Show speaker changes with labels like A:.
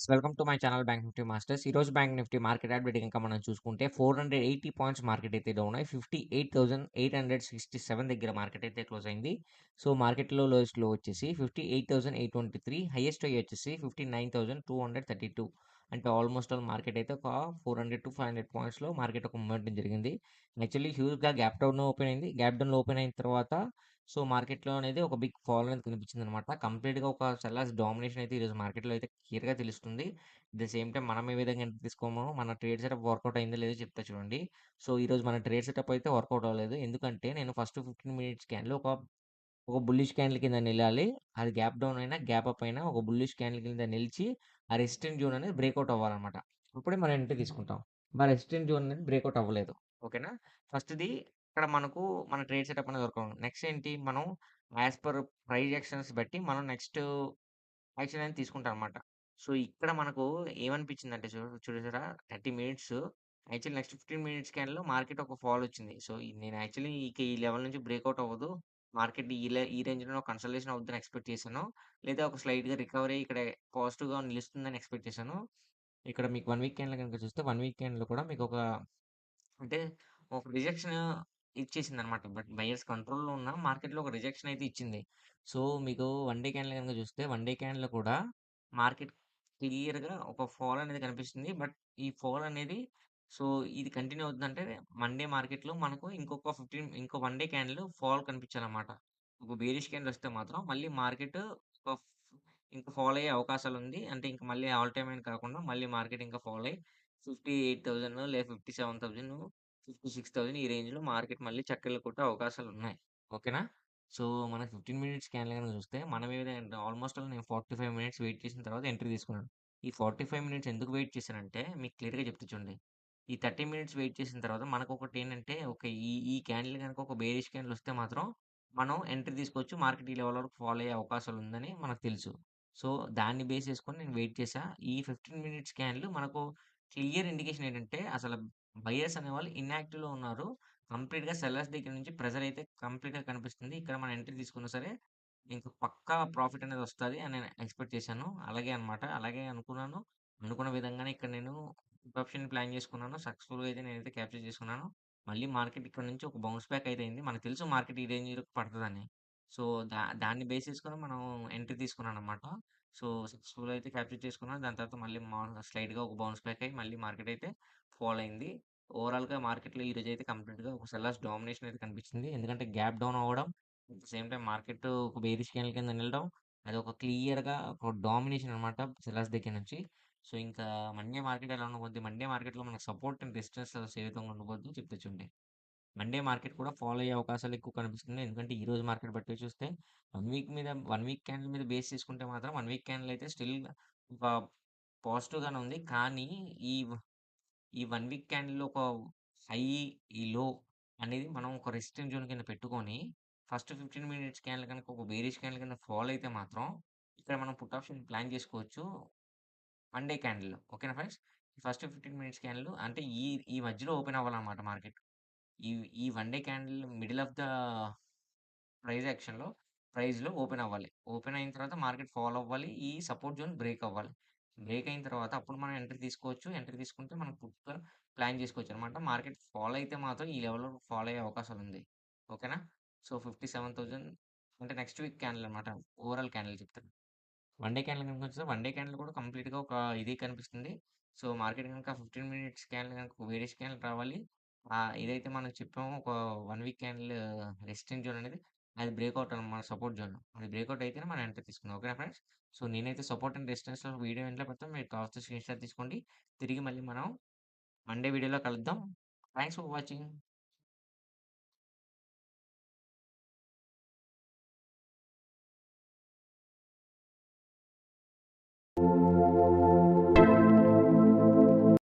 A: Guys welcome to my channel bank Nifty masters ఈ రోజు bank Nifty market update ఇంకా మనం చూసుకుంటే four hundred eighty points market అయితే డౌన్ అయ్యి fifty eight thousand eight hundred sixty seven దగ్గర market అయితే క్లోజ్ అయింది. సో మార్కెట్లో లోయెస్ట్లో వచ్చేసి fifty eight thousand eight twenty three highest అయ్యి వచ్చేసి fifty nine thousand two hundred thirty two అంటే ఆల్మోస్ట్ ఆల్ మార్కెట్ అయితే ఒక four hundred to five hundred పాయింట్స్లో market ఒక మూమెంట్ జరిగింది. యాక్చువల్లీ హ్యూజ్గా గ్యాప్ డౌన్ ఓపెన్ అయింది. గ్యాప్ డౌన్ ఓపెన్ అయిన తర్వాత సో మార్కెట్‌లో అనేది ఒక బిగ్ ఫాల్ అనేది కనిపించిందనమాట. కంప్లీట్‌గా ఒక సెల్లర్స్ డామినేషన్ అయితే ఈరోజు మార్కెట్‌లో అయితే క్లియర్‌గా తెలుస్తుంది. ద సేమ్ టైమ్ మనం ఏ విధంగా ఎంత తీసుకోమో మన ట్రేడ్ సెటప్ వర్కౌట్ అయిందో లేదో చెప్తా చూడండి. సో ఈరోజు మన ట్రేడ్ సెటప్ అయితే వర్కౌట్ అవ్వలేదు. ఎందుకంటే నేను ఫస్ట్ 15 మినిట్స్ క్యాన్లో ఒక ఒక బుల్లిష్ క్యాండిల్ కింద నిలాలి. అది గ్యాప్ డౌన్ అయినా, గ్యాప్ అప్ అయినా ఒక బుల్లిష్ క్యాండిల్ కింద నిలిచి ఆ రెసిస్టెంట్ జోన్ అనేది బ్రేక్అవుట్ అవ్వాలన్నమాట ఇప్పుడే మనం ఎంట్రీ తీసుకుంటాం. మా రెసిస్టెంట్ జోన్ అనేది బ్రేక్అవుట్ అవ్వలేదు. ఓకేనా? ఫస్ట్‌ది ఇక్కడ మనకు మన ట్రేడ్ సెటప్ అనేది వర్క్ నెక్స్ట్ ఏంటి మనం యాస్ పర్ ప్రైజెక్షన్స్ యాక్షన్స్ బట్టి మనం నెక్స్ట్ యాక్షన్ అనేది తీసుకుంటాం అనమాట. సో, ఇక్కడ మనకు ఏమనిపించిందంటే చూ చూసారా 30 మినిట్స్ యాక్చువల్లీ నెక్స్ట్ 15 మినిట్స్ క్యాండ్లో మార్కెట్ ఒక ఫాల్ వచ్చింది. సో, నేను యాక్చువల్లీ ఇక ఈ లెవెల్ నుంచి బ్రేక్అవుట్ అవ్వదు. మార్కెట్ ఈ ఈ రేంజ్‌లో కన్సల్టేషన్ అవుతుందని ఎక్స్‌పెక్ట్ చేశాను. లేదా ఒక స్లైట్‌గా రికవరీ ఇక్కడ పాజిటివ్‌గా నిలుస్తుందని ఎక్స్‌పెక్ట్ చేశాను. ఇక్కడ మీకు వన్ వీక్ క్యాండ్లో కనుక చూస్తే వన్ వీక్ క్యాండ్లో కూడా మీకు ఒక అంటే ఒక రిజెక్షన్ ఇచ్చేసిందనమాట. బట్ బయర్స్ కంట్రోల్‌లో ఉన్న మార్కెట్‌లో ఒక రిజెక్షన్ అయితే ఇచ్చింది. సో, మీకు వన్ డే క్యాండిల్ గనుక చూస్తే వన్ డే క్యాండిల్‌లో కూడా మార్కెట్ క్లియర్‌గా ఒక ఫాల్ అనేది కనిపిస్తుంది. బట్ ఈ ఫాల్ అనేది సో, ఇది కంటిన్యూ అవుతుందంటే మండే మార్కెట్‌లో మనకు ఇంకొక 15 ఇంకో వన్ డే క్యాండిల్ ఫాల్ కనిపించాలన్నమాట. ఒక బేరిష్ క్యాండిల్ వస్తే మాత్రం మళ్ళీ మార్కెట్ ఒక ఫ్ ఇంకా ఫాల్ అయ్యే అవకాశాలుంది. అంటే ఇంక మళ్ళీ ఆల్ టైమ్ అని కాకుండా మళ్ళీ మార్కెట్ ఇంకా ఫాల్ అయ్యి 58,000 లేదా 57,000, 56,000 ఈ రేంజ్‌లో మార్కెట్ మళ్ళీ చక్కర్లు కొట్టే అవకాశాలున్నాయి. ఓకేనా? సో, మన 15 మినిట్స్ క్యాన్లు గనుక చూస్తే మనం ఆల్మోస్ట్ ఆల్ నేను 45 మినిట్స్ వెయిట్ చేసిన తర్వాత ఎంట్రీ తీసుకున్నాను. ఈ 45 మినిట్స్ ఎందుకు వెయిట్ చేశానంటే మీకు క్లియర్‌గా చెప్తా చూడండి. ఈ 30 మినిట్స్ వెయిట్ చేసిన తర్వాత మనకొకటేంటంటే ఒక ఈ ఈ క్యాండిల్ కనుక ఒక బేరిష్ క్యాండిల్ వస్తే మాత్రం మనం ఎంట్రీ తీసుకోవచ్చు. మార్కెట్ ఈ లెవెల్ వరకు ఫాలో అయ్యే అవకాశాలుందని మనకు తెలుసు. సో, దాన్ని బేస్ చేసుకొని నేను వెయిట్ చేశా. ఈ 15 మినిట్స్ క్యాండిల్ మనకు క్లియర్ ఇండికేషన్ ఏంటంటే అసలు బయర్స్ అనేవాళ్ళు ఇన్‌యాక్టివ్‌లో ఉన్నారు. కంప్లీట్‌గా సెల్లర్స్ దగ్గర నుంచి ప్రెజర్ అయితే కంప్లీట్‌గా కనిపిస్తుంది. ఇక్కడ మనం ఎంట్రీ తీసుకున్నా సరే ఇంకా పక్కా ప్రాఫిట్ అనేది వస్తుంది అని నేను ఎక్స్‌పెక్ట్ చేశాను. అలాగే అనమాట అలాగే అనుకున్నాను. అనుకున్న విధంగానే ఇక్కడ నేను ఆప్షన్ ప్లాన్ చేసుకున్నాను. సక్సెస్‌ఫుల్‌గా అయితే నేనైతే క్యాప్చర్ చేసుకున్నాను. మళ్ళీ మార్కెట్ ఇక్కడ నుంచి ఒక బౌన్స్ బ్యాక్ అయితే అయింది. మనకు తెలుసు మార్కెట్ ఈ రేంజ్ పడుతుందని సో, దా దాన్ని బేస్ చేసుకొని మనం ఎంట్రీ తీసుకున్నాను అనమాట సో, సక్సెస్‌ఫుల్‌గా అయితే క్యాప్చర్ చేసుకున్నాను. దాని తర్వాత మళ్ళీ స్లైడ్గా స్లైట్‌గా ఒక బౌన్స్ బ్యాక్ అయ్యి మళ్ళీ మార్కెట్ అయితే ఫాల్ అయింది. ఓవరాల్‌గా మార్కెట్‌లో ఈరోజైతే కంప్లీట్‌గా ఒక సెల్లర్స్ డామినేషన్ అయితే కనిపించింది. ఎందుకంటే గ్యాప్ డౌన్ అవ్వడం, at the same time market ఒక బేరిష్ క్యాండిల్ కింద నిలడం ఒక క్లియర్‌గా ఒక డామినేషన్ అనమాట సెల్లర్స్ దగ్గర నుంచి. సో, ఇంకా మండే మార్కెట్ ఎలా ఉండబోద్ది? మండే మార్కెట్‌లో మనకు సపోర్ట్ అండ్ రెసిస్టెన్స్ ఏ విధంగా ఉండబోద్దో చెప్తా చూడండి. మండే మార్కెట్ కూడా ఫాలో అయ్యే అవకాశాలు ఎక్కువ కనిపిస్తున్నాయి. ఎందుకంటే ఈ రోజు మార్కెట్ బట్టి చూస్తే వన్ వీక్ మీద వన్ వీక్ క్యాండిల్ మీద బేస్ చేసుకుంటే మాత్రం వన్ వీక్ క్యాండిల్ అయితే స్టిల్ పాజిటివ్‌గానే ఉంది. కానీ ఈ ఈ వన్ వీక్ క్యాండిల్‌లో ఒక హై, ఈ లో అనేది మనం ఒక రెసిస్టెంట్ జోన్ కింద పెట్టుకొని ఫస్ట్ 15 మినిట్స్ క్యాండిల్ కనుక ఒక బేరిష్ క్యాండిల్ కింద ఫాలో అయితే మాత్రం ఇక్కడ మనం పుట్ ఆప్షన్ ప్లాన్ చేసుకోవచ్చు. మండే క్యాండిల్ ఓకేనా ఫ్రెండ్స్? ఫస్ట్ 15 మినిట్స్ క్యాండిల్ అంటే ఈ ఈ మధ్యలో ఓపెన్ అవ్వాలన్నమాట మార్కెట్. ఈ ఈ one day candle middle of the price యాక్షన్‌లో ప్రైజ్లో ఓపెన్ అవ్వాలి. ఓపెన్ అయిన తర్వాత మార్కెట్ ఫాలో అవ్వాలి. ఈ సపోర్ట్ జోన్ బ్రేక్ అవ్వాలి. బ్రేక్ అయిన తర్వాత అప్పుడు మనం ఎంట్రీ తీసుకోవచ్చు. ఎంట్రీ తీసుకుంటే మనం పుట్‌గా ప్లాన్ చేసుకోవచ్చనమాట. మార్కెట్ ఫాలో అయితే మాత్రం ఈ లెవెల్‌లో ఫాలో అయ్యే అవకాశాలు ఉంది ఓకేనా? సో, 57,000 అంటే నెక్స్ట్ వీక్ క్యాండిల్ అనమాట. ఓవరాల్ క్యాండిల్ చెప్తాను. వన్ డే క్యాండిల్ కనుక చూస్తే 1 డే క్యాండిల్ కూడా కంప్లీట్‌గా ఒక ఇది కనిపిస్తుంది. సో, మార్కెట్ కనుక ఫిఫ్టీన్ మినిట్స్ క్యాండిల్ కనుక వేరే క్యాండిల్ రావాలి. ఇదైతే ఏదైతే మనం చెప్పామో ఒక 1 వీక్ క్యాండిల్ రెసిస్టెంట్ జోన్ అనేది అది బ్రేక్‌ఔట్ అనమాట సపోర్ట్ జోన్. అది బ్రేక్‌ఔట్ అయితేనే మనం ఎంటర్ తీసుకుందాం. ఓకేనా ఫ్రెండ్స్? సో, నేనైతే సపోర్ట్ అండ్ రెసిస్టెన్స్‌లో వీడియో ఎండ్‌లో పెడతాను. మీరు కావాల్సిన స్క్రీన్‌షాట్ తీసుకోండి. తిరిగి మళ్ళీ మనం మండే వీడియోలో కలుద్దాం. Thanks for watching.